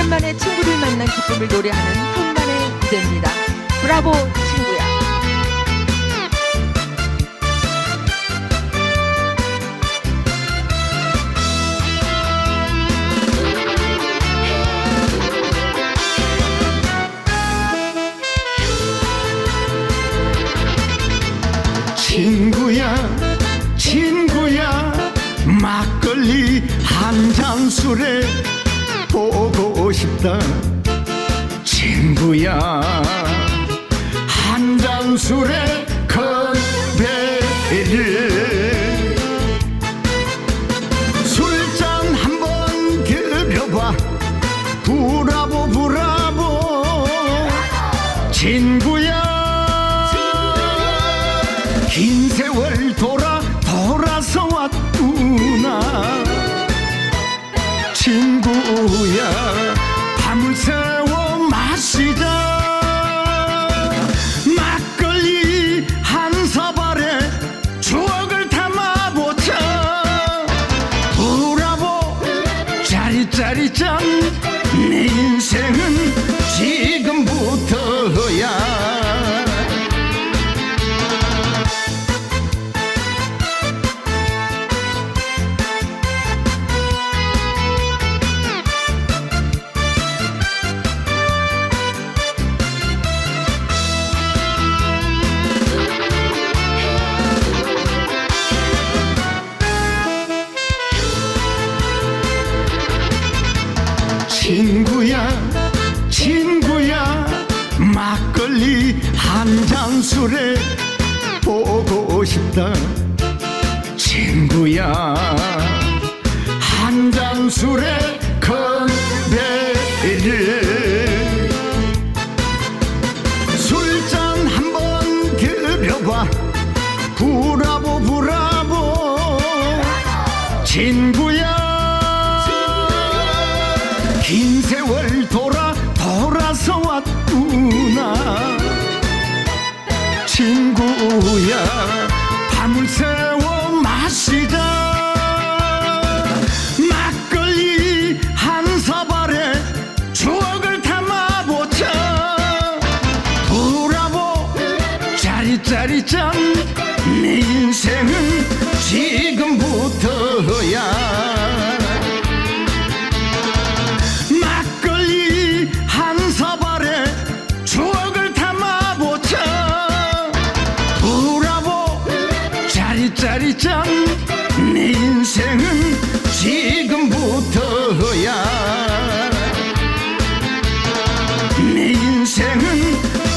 오랜만에 친구를 만난 기쁨을 노래하는 혼만의 무대입니다. 브라보 친구야. 친구야 친구야 막걸리 한 잔 술에 보고 싶다. 친구야 한 잔 술에 건배를. 술잔 한 번 들여봐. 브라보 브라보. 친구야 긴 세월 돌아 돌아서 왔구나 친구야. 밤을 새워 마시자 막걸리 한 사발에 추억을 담아보자. 브라보 짜리짜리 짠 친구야 친구야. 막걸리 한 잔 술에 보고 싶다. 친구야 한 잔 술에 건배를. 술잔 한번 들여봐. 브라보 브라보 친구야 긴 세월 돌아 돌아서 왔구나. 친구야 밤을 새워 마시자. 막걸리 한 사발에 추억을 담아보자. 브라보 짜리짜리 짠내 인생은 지금부터야 짜리짜리 짠내 인생은 지금부터야. 내 인생은